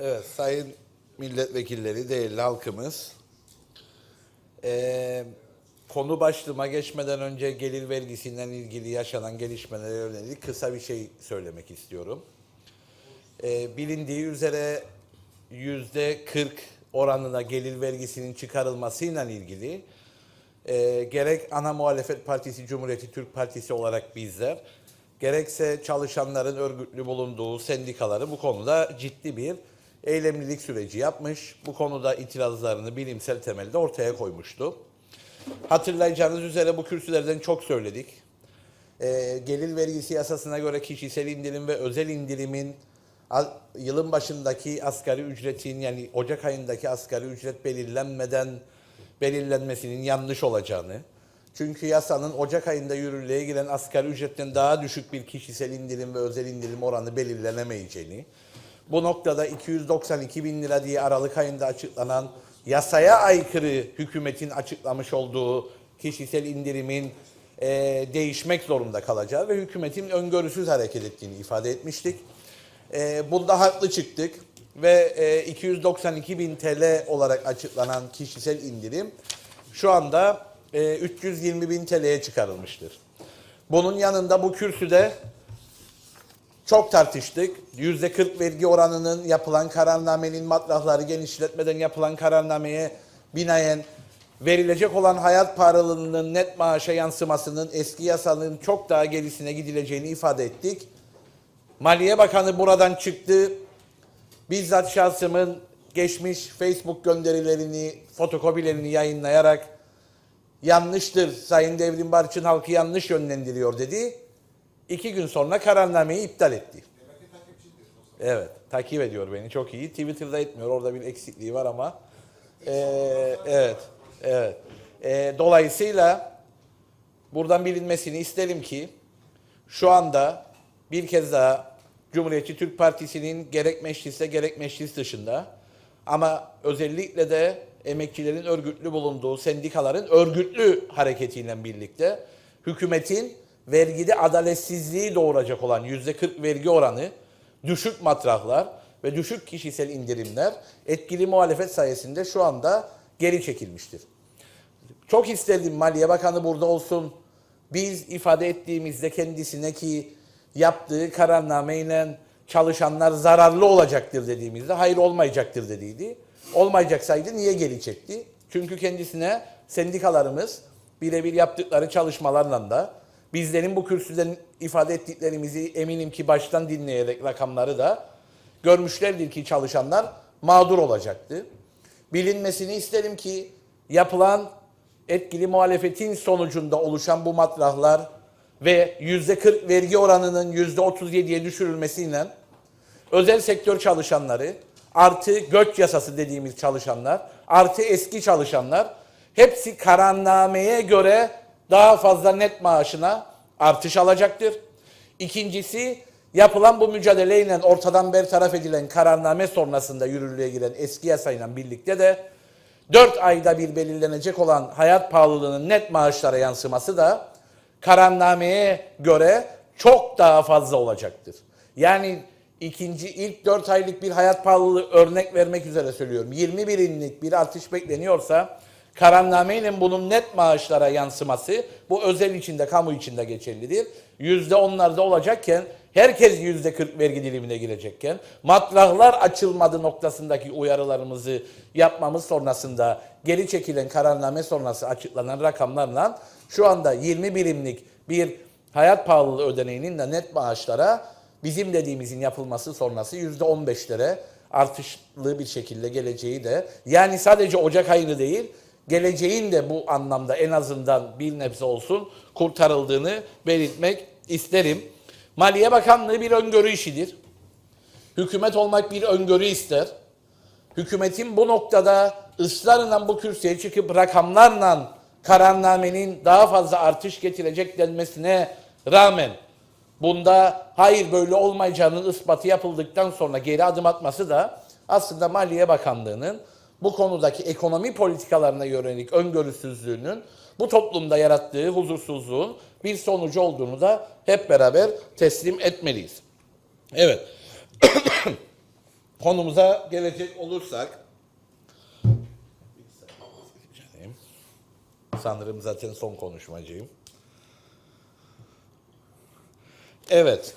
Evet, sayın milletvekilleri, değerli halkımız. Ee, konu başlığıma geçmeden önce gelir vergisinden ilgili yaşanan gelişmelere yönelik kısa bir şey söylemek istiyorum. Ee, bilindiği üzere yüzde 40 oranına gelir vergisinin çıkarılmasıyla ilgili e, gerek ana muhalefet partisi Cumhuriyeti Türk Partisi olarak bizler gerekse çalışanların örgütlü bulunduğu sendikaları bu konuda ciddi bir eylemlilik süreci yapmış. Bu konuda itirazlarını bilimsel temelde ortaya koymuştu. Hatırlayacağınız üzere bu kürsülerden çok söyledik. Ee, gelir vergisi yasasına göre kişisel indirim ve özel indirimin yılın başındaki asgari ücretin yani Ocak ayındaki asgari ücret belirlenmeden belirlenmesinin yanlış olacağını, çünkü yasanın Ocak ayında yürürlüğe giren asgari ücretten daha düşük bir kişisel indirim ve özel indirim oranı belirlenemeyeceğini, bu noktada 292 bin lira diye Aralık ayında açıklanan yasaya aykırı hükümetin açıklamış olduğu kişisel indirimin e, değişmek zorunda kalacağı ve hükümetin öngörüsüz hareket ettiğini ifade etmiştik. E, bunda haklı çıktık ve e, 292 bin TL olarak açıklanan kişisel indirim şu anda e, 320 bin TL'ye çıkarılmıştır. Bunun yanında bu kürsüde çok tartıştık. Yüzde 40 vergi oranının yapılan kararnamenin matrahları genişletmeden yapılan kararnameye binaen verilecek olan hayat pahalılığının net maaşa yansımasının eski yasanın çok daha gerisine gidileceğini ifade ettik. Maliye Bakanı buradan çıktı. Bizzat şahsımın geçmiş Facebook gönderilerini, fotokopilerini yayınlayarak yanlıştır Sayın Devrim Barçın halkı yanlış yönlendiriyor dedi. İki gün sonra kararnameyi iptal etti. Evet, takip ediyor beni çok iyi. Twitter'da etmiyor, orada bir eksikliği var ama. Ee, evet, evet. Ee, dolayısıyla buradan bilinmesini isterim ki şu anda bir kez daha Cumhuriyetçi Türk Partisi'nin gerek mecliste gerek meclis dışında ama özellikle de emekçilerin örgütlü bulunduğu sendikaların örgütlü hareketiyle birlikte hükümetin vergide adaletsizliği doğuracak olan yüzde 40 vergi oranı, düşük matrahlar ve düşük kişisel indirimler etkili muhalefet sayesinde şu anda geri çekilmiştir. Çok isterdim Maliye Bakanı burada olsun. Biz ifade ettiğimizde kendisine ki yaptığı kararnameyle çalışanlar zararlı olacaktır dediğimizde hayır olmayacaktır dediydi. Olmayacaksaydı niye geri çekti? Çünkü kendisine sendikalarımız birebir yaptıkları çalışmalarla da bizlerin bu kürsüden ifade ettiklerimizi eminim ki baştan dinleyerek rakamları da görmüşlerdir ki çalışanlar mağdur olacaktı. Bilinmesini isterim ki yapılan etkili muhalefetin sonucunda oluşan bu matrahlar ve yüzde 40 vergi oranının yüzde 37'ye düşürülmesiyle özel sektör çalışanları artı göç yasası dediğimiz çalışanlar artı eski çalışanlar hepsi kararnameye göre daha fazla net maaşına artış alacaktır. İkincisi yapılan bu mücadeleyle ortadan bertaraf edilen kararname sonrasında yürürlüğe giren eski yasayla birlikte de 4 ayda bir belirlenecek olan hayat pahalılığının net maaşlara yansıması da kararnameye göre çok daha fazla olacaktır. Yani ikinci ilk 4 aylık bir hayat pahalılığı örnek vermek üzere söylüyorum. 20 birimlik bir artış bekleniyorsa kararnameyle bunun net maaşlara yansıması bu özel içinde kamu içinde geçerlidir. Yüzde onlarda olacakken herkes yüzde 40 vergi dilimine girecekken matrahlar açılmadı noktasındaki uyarılarımızı yapmamız sonrasında geri çekilen kararname sonrası açıklanan rakamlarla şu anda 20 birimlik bir hayat pahalılığı ödeneğinin de net maaşlara bizim dediğimizin yapılması sonrası yüzde 15'lere artışlı bir şekilde geleceği de yani sadece Ocak ayını değil geleceğin de bu anlamda en azından bir nebze olsun kurtarıldığını belirtmek isterim. Maliye Bakanlığı bir öngörü işidir. Hükümet olmak bir öngörü ister. Hükümetin bu noktada ısrarla bu kürsüye çıkıp rakamlarla kararnamenin daha fazla artış getirecek denmesine rağmen bunda hayır böyle olmayacağının ispatı yapıldıktan sonra geri adım atması da aslında Maliye Bakanlığı'nın bu konudaki ekonomi politikalarına yönelik öngörüsüzlüğünün bu toplumda yarattığı huzursuzluğun bir sonucu olduğunu da hep beraber teslim etmeliyiz. Evet. konumuza gelecek olursak sanırım zaten son konuşmacıyım. Evet.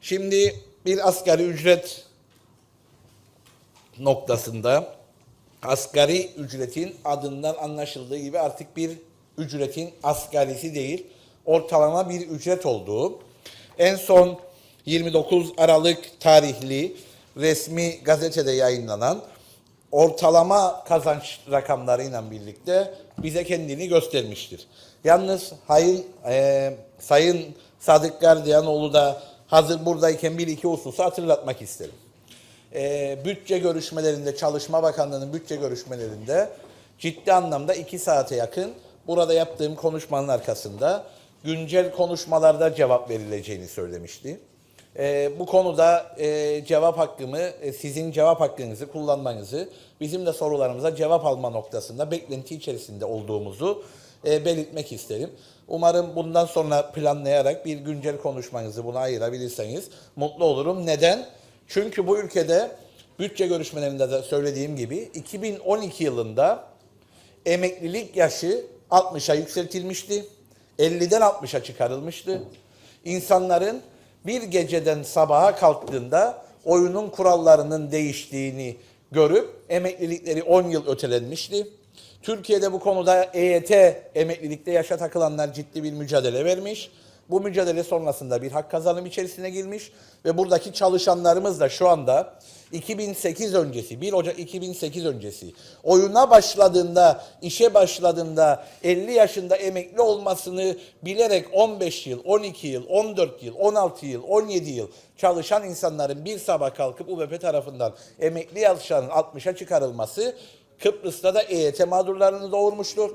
Şimdi bir asgari ücret noktasında asgari ücretin adından anlaşıldığı gibi artık bir ücretin asgarisi değil, ortalama bir ücret olduğu. En son 29 Aralık tarihli resmi gazetede yayınlanan ortalama kazanç rakamlarıyla birlikte bize kendini göstermiştir. Yalnız hayın, e, Sayın Sadık Gardiyanoğlu da hazır buradayken bir iki hususu hatırlatmak isterim e, bütçe görüşmelerinde, Çalışma Bakanlığı'nın bütçe görüşmelerinde ciddi anlamda iki saate yakın burada yaptığım konuşmanın arkasında güncel konuşmalarda cevap verileceğini söylemişti. E, bu konuda e, cevap hakkımı, e, sizin cevap hakkınızı kullanmanızı, bizim de sorularımıza cevap alma noktasında beklenti içerisinde olduğumuzu e, belirtmek isterim. Umarım bundan sonra planlayarak bir güncel konuşmanızı buna ayırabilirseniz mutlu olurum. Neden? Çünkü bu ülkede bütçe görüşmelerinde de söylediğim gibi 2012 yılında emeklilik yaşı 60'a yükseltilmişti. 50'den 60'a çıkarılmıştı. İnsanların bir geceden sabaha kalktığında oyunun kurallarının değiştiğini görüp emeklilikleri 10 yıl ötelenmişti. Türkiye'de bu konuda EYT emeklilikte yaşa takılanlar ciddi bir mücadele vermiş. Bu mücadele sonrasında bir hak kazanım içerisine girmiş ve buradaki çalışanlarımız da şu anda 2008 öncesi, 1 Ocak 2008 öncesi oyuna başladığında, işe başladığında 50 yaşında emekli olmasını bilerek 15 yıl, 12 yıl, 14 yıl, 16 yıl, 17 yıl çalışan insanların bir sabah kalkıp UBP tarafından emekli yaşlarının 60'a çıkarılması Kıbrıs'ta da EYT mağdurlarını doğurmuştur.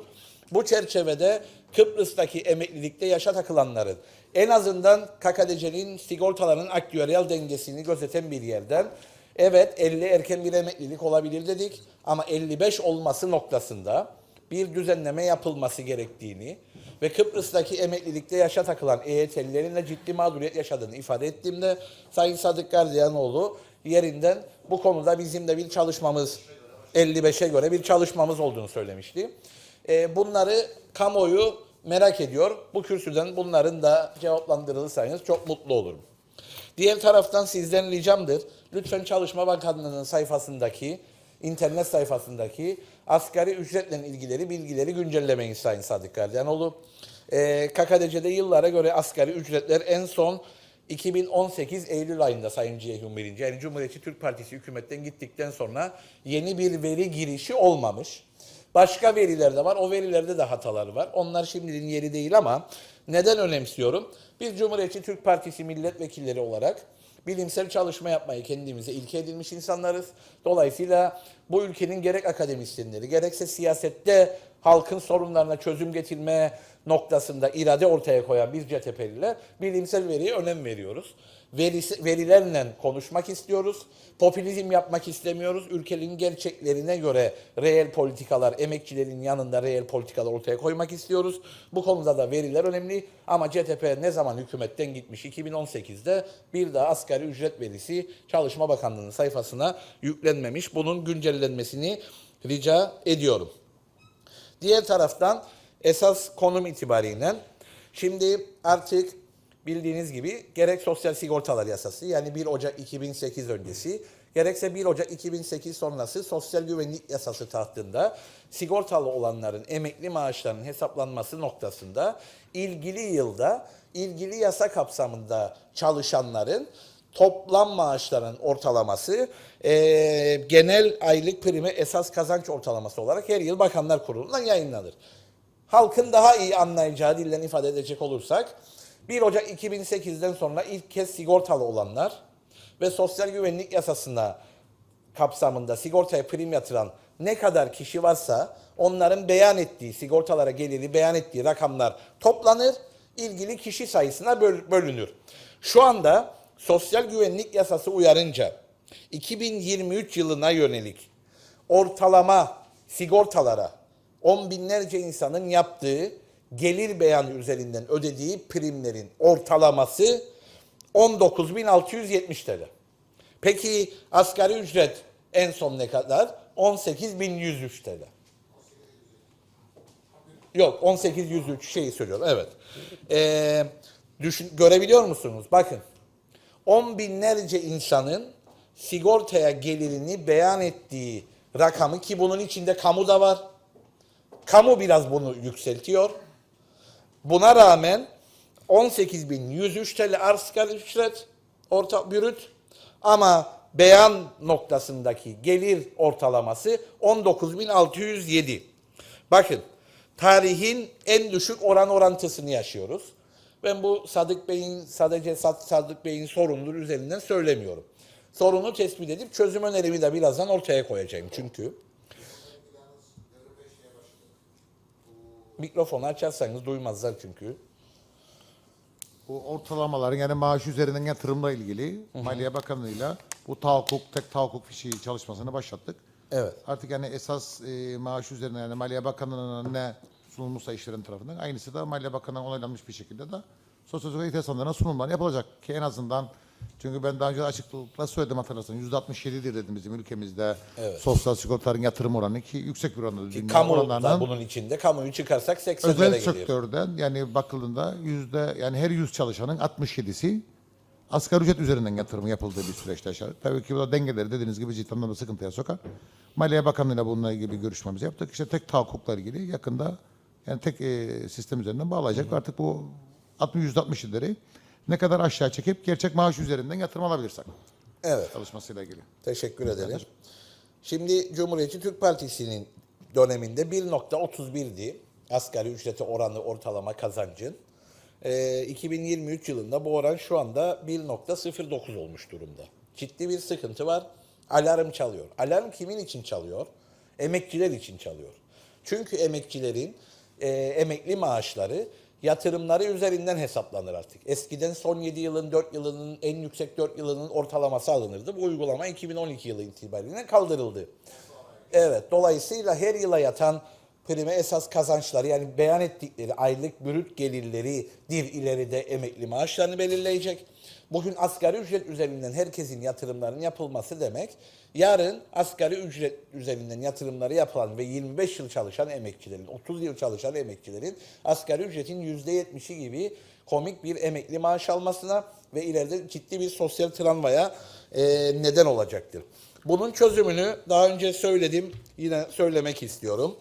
Bu çerçevede Kıbrıs'taki emeklilikte yaşa takılanların en azından KKDC'nin sigortaların aktüeryal dengesini gözeten bir yerden evet 50 erken bir emeklilik olabilir dedik ama 55 olması noktasında bir düzenleme yapılması gerektiğini ve Kıbrıs'taki emeklilikte yaşa takılan EYT'lilerin de ciddi mağduriyet yaşadığını ifade ettiğimde Sayın Sadık Gardiyanoğlu yerinden bu konuda bizim de bir çalışmamız 55'e göre bir çalışmamız olduğunu söylemişti. E, bunları kamuoyu merak ediyor. Bu kürsüden bunların da cevaplandırılırsanız çok mutlu olurum. Diğer taraftan sizden ricamdır. Lütfen Çalışma Bakanlığı'nın sayfasındaki, internet sayfasındaki asgari ücretle ilgileri bilgileri güncellemeyin Sayın Sadık Gardiyanoğlu. E, KKDC'de yıllara göre asgari ücretler en son 2018 Eylül ayında Sayın Ceyhun Birinci, yani Cumhuriyetçi Türk Partisi hükümetten gittikten sonra yeni bir veri girişi olmamış. Başka veriler de var. O verilerde de hatalar var. Onlar şimdinin yeri değil ama neden önemsiyorum? Biz Cumhuriyetçi Türk Partisi milletvekilleri olarak bilimsel çalışma yapmayı kendimize ilke edilmiş insanlarız. Dolayısıyla bu ülkenin gerek akademisyenleri gerekse siyasette halkın sorunlarına çözüm getirme noktasında irade ortaya koyan biz CTP'liler bilimsel veriye önem veriyoruz. Verisi, verilerle konuşmak istiyoruz. Popülizm yapmak istemiyoruz. Ülkenin gerçeklerine göre reel politikalar, emekçilerin yanında reel politikalar ortaya koymak istiyoruz. Bu konuda da veriler önemli ama CTP ne zaman hükümetten gitmiş 2018'de bir daha asgari ücret verisi Çalışma Bakanlığı'nın sayfasına yüklenmemiş. Bunun güncellenmesini rica ediyorum. Diğer taraftan esas konum itibariyle şimdi artık bildiğiniz gibi gerek sosyal sigortalar yasası yani 1 Ocak 2008 öncesi gerekse 1 Ocak 2008 sonrası sosyal güvenlik yasası tahtında sigortalı olanların emekli maaşlarının hesaplanması noktasında ilgili yılda ilgili yasa kapsamında çalışanların toplam maaşların ortalaması e, genel aylık primi esas kazanç ortalaması olarak her yıl Bakanlar Kurulu'ndan yayınlanır. Halkın daha iyi anlayacağı dilden ifade edecek olursak 1 Ocak 2008'den sonra ilk kez sigortalı olanlar ve sosyal güvenlik yasasına kapsamında sigortaya prim yatıran ne kadar kişi varsa onların beyan ettiği sigortalara geliri beyan ettiği rakamlar toplanır, ilgili kişi sayısına böl- bölünür. Şu anda sosyal güvenlik yasası uyarınca 2023 yılına yönelik ortalama sigortalara on binlerce insanın yaptığı gelir beyanı üzerinden ödediği primlerin ortalaması 19.670 TL. Peki asgari ücret en son ne kadar? 18.103 TL. Yok 1803 şeyi söylüyorum evet. Ee, düşün, görebiliyor musunuz? Bakın 10 binlerce insanın sigortaya gelirini beyan ettiği rakamı ki bunun içinde kamu da var. Kamu biraz bunu yükseltiyor. Buna rağmen 18.103 TL asgari ücret orta bürüt ama beyan noktasındaki gelir ortalaması 19.607. Bakın tarihin en düşük oran orantısını yaşıyoruz. Ben bu Sadık Bey'in sadece Sad- Sadık Bey'in sorunları üzerinden söylemiyorum. Sorunu tespit edip çözüm önerimi de birazdan ortaya koyacağım çünkü. Mikrofonu açarsanız duymazlar çünkü. Bu ortalamaların yani maaş üzerinden yatırımla ilgili Maliye Bakanlığı'yla bu tahakkuk, tek tahakkuk fişi çalışmasını başlattık. Evet. Artık yani esas e, maaş üzerine yani Maliye Bakanlığı'na ne sunulmuşsa işveren tarafından aynısı da Maliye Bakanlığı'na onaylanmış bir şekilde de sosyal ihtiyaç sandıklarına sunumlar yapılacak ki en azından çünkü ben daha önce açıklıkla söyledim hatırlarsan %67'dir dedim bizim ülkemizde sosyal sigortaların yatırım oranı ki yüksek bir oranda. dünya Kamu da bunun içinde. Kamuyu çıkarsak 80'lere Özel geliyor. sektörden yani bakıldığında yüzde yani her 100 çalışanın 67'si asgari ücret üzerinden yatırım yapıldığı bir süreçte yaşar. Tabii ki bu da dengeleri dediğiniz gibi ciddi anlamda sıkıntıya sokar. Maliye Bakanlığı'yla bununla ilgili bir görüşmemizi yaptık. İşte tek tahakkukla ilgili yakında yani tek e, sistem üzerinden bağlayacak. ve Artık bu 60 %67'leri ne kadar aşağı çekip gerçek maaş üzerinden yatırım alabilirsek Evet. çalışmasıyla ilgili. Teşekkür ederim. Şimdi Cumhuriyetçi Türk Partisi'nin döneminde 1.31'di asgari ücrete oranı ortalama kazancın. Ee, 2023 yılında bu oran şu anda 1.09 olmuş durumda. Ciddi bir sıkıntı var. Alarm çalıyor. Alarm kimin için çalıyor? Emekçiler için çalıyor. Çünkü emekçilerin e, emekli maaşları yatırımları üzerinden hesaplanır artık. Eskiden son 7 yılın 4 yılının en yüksek 4 yılının ortalaması alınırdı. Bu uygulama 2012 yılı itibariyle kaldırıldı. Evet, dolayısıyla her yıla yatan prime esas kazançları yani beyan ettikleri aylık bürüt gelirleri dir ileride emekli maaşlarını belirleyecek. Bugün asgari ücret üzerinden herkesin yatırımlarının yapılması demek. Yarın asgari ücret üzerinden yatırımları yapılan ve 25 yıl çalışan emekçilerin, 30 yıl çalışan emekçilerin asgari ücretin %70'i gibi komik bir emekli maaş almasına ve ileride ciddi bir sosyal travmaya e, neden olacaktır. Bunun çözümünü daha önce söyledim, yine söylemek istiyorum.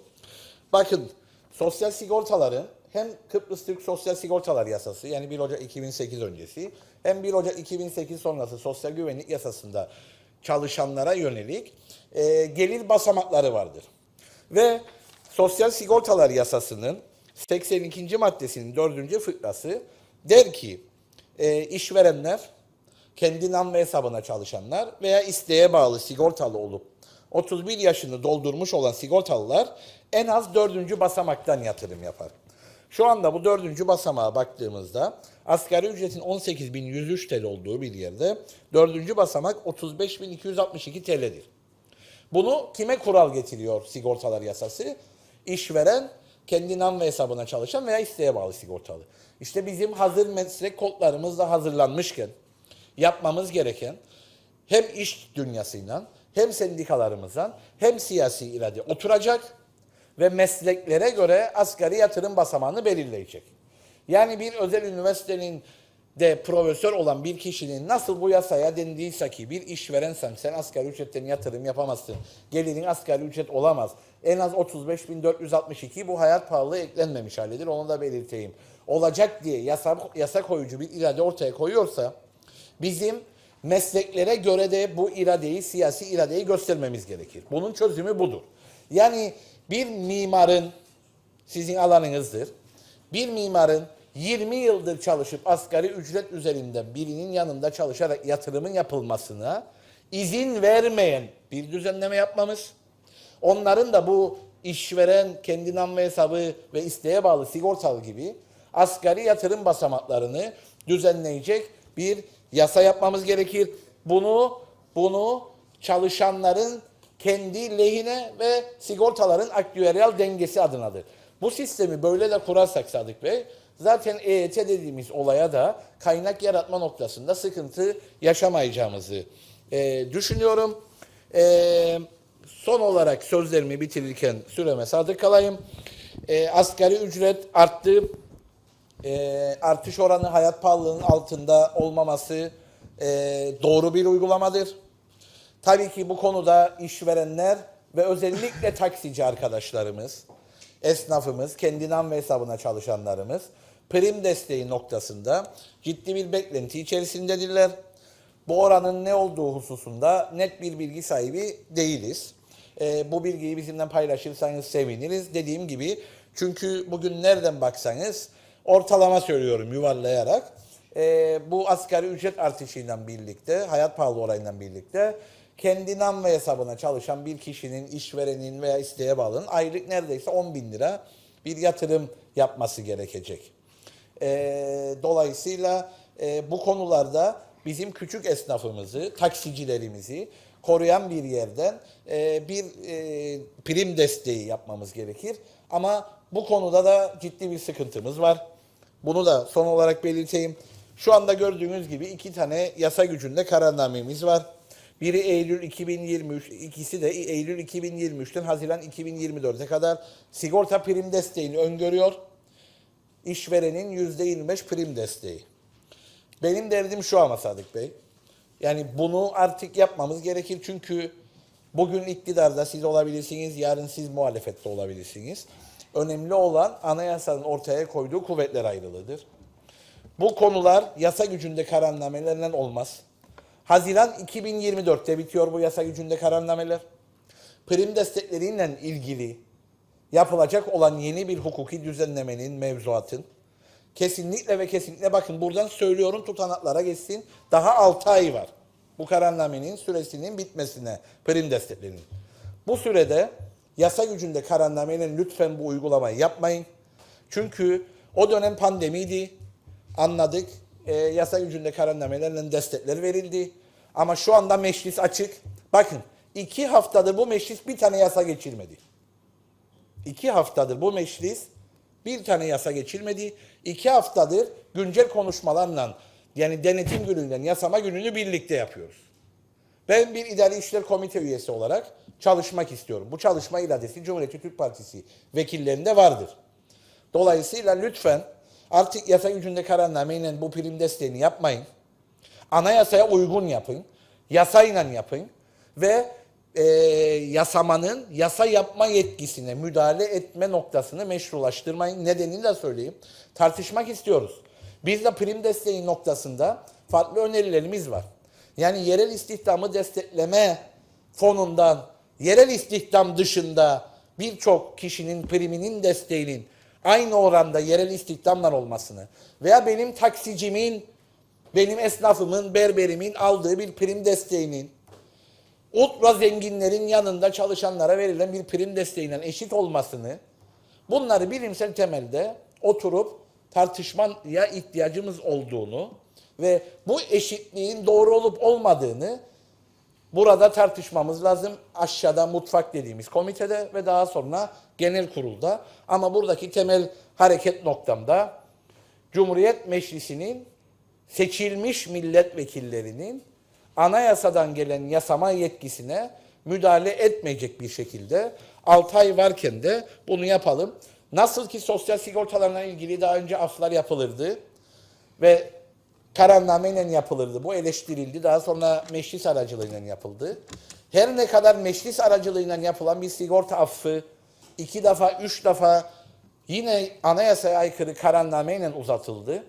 Bakın sosyal sigortaların hem Kıbrıs Türk Sosyal Sigortalar Yasası yani 1 Ocak 2008 öncesi hem 1 Ocak 2008 sonrası Sosyal Güvenlik Yasası'nda çalışanlara yönelik e, gelir basamakları vardır. Ve Sosyal Sigortalar Yasası'nın 82. maddesinin 4. fıkrası der ki e, işverenler kendi nam ve hesabına çalışanlar veya isteğe bağlı sigortalı olup 31 yaşını doldurmuş olan sigortalılar en az dördüncü basamaktan yatırım yapar. Şu anda bu dördüncü basamağa baktığımızda asgari ücretin 18.103 TL olduğu bir yerde dördüncü basamak 35.262 TL'dir. Bunu kime kural getiriyor sigortalar yasası? İşveren kendi nam ve hesabına çalışan veya isteğe bağlı sigortalı. İşte bizim hazır meslek kodlarımız da hazırlanmışken yapmamız gereken hem iş dünyasıyla hem sendikalarımızdan hem siyasi irade oturacak ve mesleklere göre asgari yatırım basamağını belirleyecek. Yani bir özel üniversitenin de profesör olan bir kişinin nasıl bu yasaya dendiyse ki bir işverensen sen asgari ücretten yatırım yapamazsın. Gelirin asgari ücret olamaz. En az 35.462 bu hayat pahalılığı eklenmemiş halidir. Onu da belirteyim. Olacak diye yasa, yasa koyucu bir irade ortaya koyuyorsa bizim mesleklere göre de bu iradeyi, siyasi iradeyi göstermemiz gerekir. Bunun çözümü budur. Yani bir mimarın, sizin alanınızdır, bir mimarın 20 yıldır çalışıp asgari ücret üzerinden birinin yanında çalışarak yatırımın yapılmasına izin vermeyen bir düzenleme yapmamız, onların da bu işveren, kendi nam ve hesabı ve isteğe bağlı sigortalı gibi asgari yatırım basamaklarını düzenleyecek bir yasa yapmamız gerekir. Bunu bunu çalışanların kendi lehine ve sigortaların aktüeryal dengesi adınadır. Bu sistemi böyle de kurarsak Sadık Bey, zaten EYT dediğimiz olaya da kaynak yaratma noktasında sıkıntı yaşamayacağımızı e, düşünüyorum. E, son olarak sözlerimi bitirirken süreme sadık kalayım. E, asgari ücret arttı. E, artış oranı hayat pahalılığının altında olmaması e, doğru bir uygulamadır. Tabii ki bu konuda işverenler ve özellikle taksici arkadaşlarımız, esnafımız, kendi ve hesabına çalışanlarımız prim desteği noktasında ciddi bir beklenti içerisindedirler. Bu oranın ne olduğu hususunda net bir bilgi sahibi değiliz. Ee, bu bilgiyi bizimle paylaşırsanız seviniriz. Dediğim gibi çünkü bugün nereden baksanız ortalama söylüyorum yuvarlayarak e, bu asgari ücret artışıyla birlikte, hayat pahalı oranıyla birlikte kendi ve hesabına çalışan bir kişinin, işverenin veya isteğe bağlı aylık neredeyse 10 bin lira bir yatırım yapması gerekecek. E, dolayısıyla e, bu konularda bizim küçük esnafımızı, taksicilerimizi koruyan bir yerden e, bir e, prim desteği yapmamız gerekir. Ama bu konuda da ciddi bir sıkıntımız var. Bunu da son olarak belirteyim. Şu anda gördüğünüz gibi iki tane yasa gücünde kararnamemiz var. Biri Eylül 2023, ikisi de Eylül 2023'ten Haziran 2024'e kadar sigorta prim desteğini öngörüyor. İşverenin %25 prim desteği. Benim derdim şu ama Sadık Bey. Yani bunu artık yapmamız gerekir çünkü bugün iktidarda siz olabilirsiniz, yarın siz muhalefette olabilirsiniz. Önemli olan anayasanın ortaya koyduğu kuvvetler ayrılığıdır. Bu konular yasa gücünde kararnamelerle olmaz. Haziran 2024'te bitiyor bu yasa gücünde kararnameler. Prim destekleriyle ilgili yapılacak olan yeni bir hukuki düzenlemenin, mevzuatın kesinlikle ve kesinlikle bakın buradan söylüyorum tutanaklara geçsin. Daha 6 ay var. Bu kararnamenin süresinin bitmesine prim desteklerinin. Bu sürede yasa gücünde kararnameyle lütfen bu uygulamayı yapmayın. Çünkü o dönem pandemiydi. Anladık. E, yasa gücünde kararnamelerle destekler verildi. Ama şu anda meclis açık. Bakın iki haftadır bu meclis bir tane yasa geçirmedi. İki haftadır bu meclis bir tane yasa geçirmedi. İki haftadır güncel konuşmalarla yani denetim gününden yasama gününü birlikte yapıyoruz. Ben bir idari işler komite üyesi olarak çalışmak istiyorum. Bu çalışma iradesi Cumhuriyet Türk Partisi vekillerinde vardır. Dolayısıyla lütfen artık yasa gücünde kararnameyle bu prim desteğini yapmayın. Anayasaya uygun yapın. Yasayla yapın. Ve e, yasamanın yasa yapma yetkisine müdahale etme noktasını meşrulaştırmayın. Nedenini de söyleyeyim. Tartışmak istiyoruz. Biz de prim desteği noktasında farklı önerilerimiz var. Yani yerel istihdamı destekleme fonundan yerel istihdam dışında birçok kişinin priminin desteğinin aynı oranda yerel istihdamla olmasını veya benim taksicimin, benim esnafımın, berberimin aldığı bir prim desteğinin ultra zenginlerin yanında çalışanlara verilen bir prim desteğiyle eşit olmasını bunları bilimsel temelde oturup tartışmaya ihtiyacımız olduğunu ve bu eşitliğin doğru olup olmadığını burada tartışmamız lazım. Aşağıda mutfak dediğimiz komitede ve daha sonra genel kurulda. Ama buradaki temel hareket noktamda Cumhuriyet Meclisi'nin seçilmiş milletvekillerinin anayasadan gelen yasama yetkisine müdahale etmeyecek bir şekilde 6 ay varken de bunu yapalım. Nasıl ki sosyal sigortalarla ilgili daha önce aflar yapılırdı ve kararnameyle yapılırdı. Bu eleştirildi. Daha sonra meclis aracılığıyla yapıldı. Her ne kadar meclis aracılığıyla yapılan bir sigorta affı iki defa, üç defa yine anayasaya aykırı kararnameyle uzatıldı.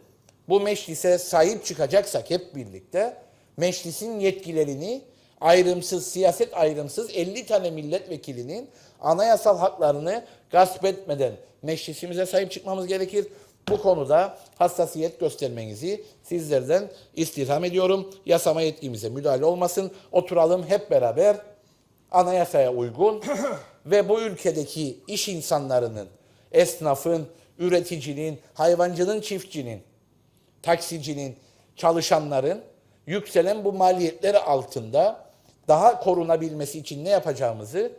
Bu meclise sahip çıkacaksak hep birlikte meclisin yetkilerini ayrımsız, siyaset ayrımsız 50 tane milletvekilinin anayasal haklarını gasp etmeden meclisimize sahip çıkmamız gerekir. Bu konuda hassasiyet göstermenizi sizlerden istirham ediyorum. Yasama yetkimize müdahale olmasın. Oturalım hep beraber anayasaya uygun ve bu ülkedeki iş insanlarının, esnafın, üreticinin, hayvancının, çiftçinin, taksicinin, çalışanların yükselen bu maliyetleri altında daha korunabilmesi için ne yapacağımızı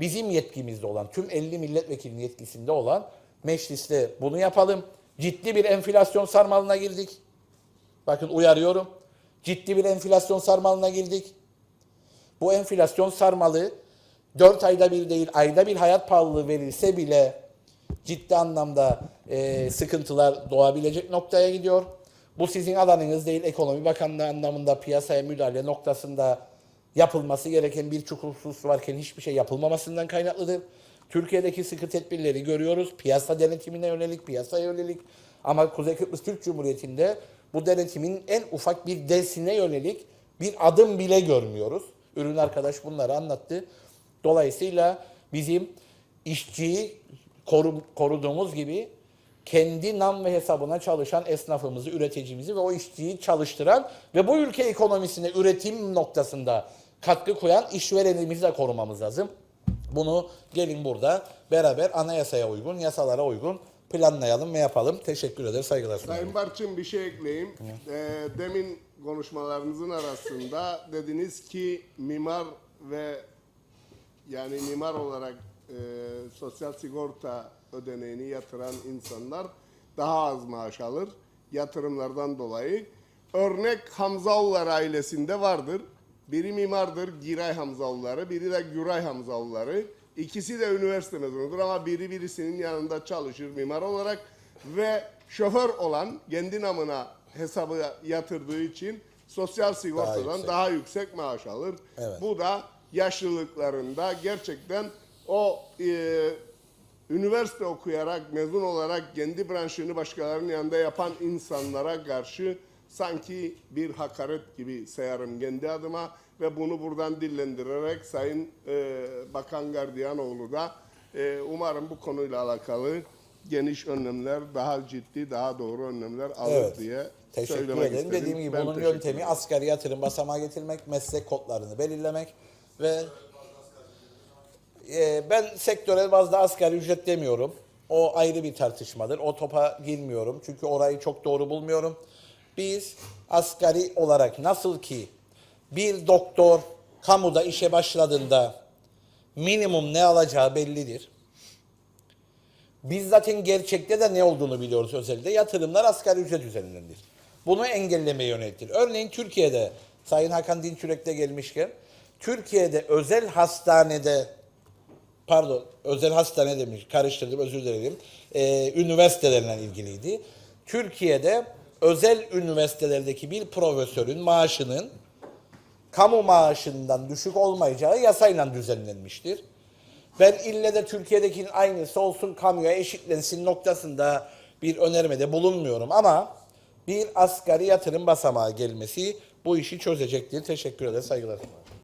bizim yetkimizde olan, tüm 50 milletvekilinin yetkisinde olan mecliste bunu yapalım. Ciddi bir enflasyon sarmalına girdik. Bakın uyarıyorum. Ciddi bir enflasyon sarmalına girdik. Bu enflasyon sarmalı. 4 ayda bir değil, ayda bir hayat pahalılığı verilse bile ciddi anlamda e, sıkıntılar doğabilecek noktaya gidiyor. Bu sizin alanınız değil. Ekonomi Bakanlığı anlamında piyasaya müdahale noktasında yapılması gereken birçok husus varken hiçbir şey yapılmamasından kaynaklıdır. Türkiye'deki sıkı tedbirleri görüyoruz. Piyasa denetimine yönelik, piyasaya yönelik. Ama Kuzey Kıbrıs Türk Cumhuriyeti'nde bu denetimin en ufak bir desine yönelik bir adım bile görmüyoruz. Ürün arkadaş bunları anlattı. Dolayısıyla bizim işçiyi koru- koruduğumuz gibi kendi nam ve hesabına çalışan esnafımızı, üreticimizi ve o işçiyi çalıştıran ve bu ülke ekonomisine üretim noktasında katkı koyan işverenimizi de korumamız lazım. Bunu gelin burada beraber anayasaya uygun, yasalara uygun planlayalım ve yapalım. Teşekkür ederim, saygılar sunarım. Sayın Barçın bir şey ekleyeyim. Ee, demin konuşmalarınızın arasında dediniz ki mimar ve yani mimar olarak e, sosyal sigorta ödeneğini yatıran insanlar daha az maaş alır yatırımlardan dolayı. Örnek Hamzaoğullar ailesinde vardır. Biri mimardır Giray Hamzaoğulları, biri de Güray Hamzaoğulları. İkisi de üniversite mezunudur ama biri birisinin yanında çalışır mimar olarak ve şoför olan kendi namına hesabı yatırdığı için sosyal sigortadan yüksek. daha yüksek maaş alır. Evet. Bu da yaşlılıklarında gerçekten o e, üniversite okuyarak, mezun olarak kendi branşını başkalarının yanında yapan insanlara karşı sanki bir hakaret gibi sayarım kendi adıma ve bunu buradan dillendirerek Sayın e, Bakan Gardiyanoğlu da e, umarım bu konuyla alakalı geniş önlemler, daha ciddi, daha doğru önlemler alır Evet. diye Teşekkür söylemek ederim. istedim. Dediğim gibi Ben bunun yöntemi asgari yatırım basamağa getirmek, meslek kodlarını belirlemek ve e, ben sektörel bazda asgari ücret demiyorum. O ayrı bir tartışmadır. O topa girmiyorum. Çünkü orayı çok doğru bulmuyorum. Biz asgari olarak nasıl ki bir doktor kamuda işe başladığında minimum ne alacağı bellidir. Biz zaten gerçekte de ne olduğunu biliyoruz özellikle. Yatırımlar asgari ücret üzerindendir. Bunu engellemeye yöneliktir. Örneğin Türkiye'de, Sayın Hakan Dinçürek de gelmişken, Türkiye'de özel hastanede, pardon özel hastane demiş, karıştırdım özür dilerim, ee, üniversitelerle ilgiliydi. Türkiye'de özel üniversitelerdeki bir profesörün maaşının kamu maaşından düşük olmayacağı yasayla düzenlenmiştir. Ben ille de Türkiye'dekinin aynısı olsun kamuya eşitlensin noktasında bir önermede bulunmuyorum ama bir asgari yatırım basamağı gelmesi bu işi çözecektir. Teşekkür ederim. Saygılar.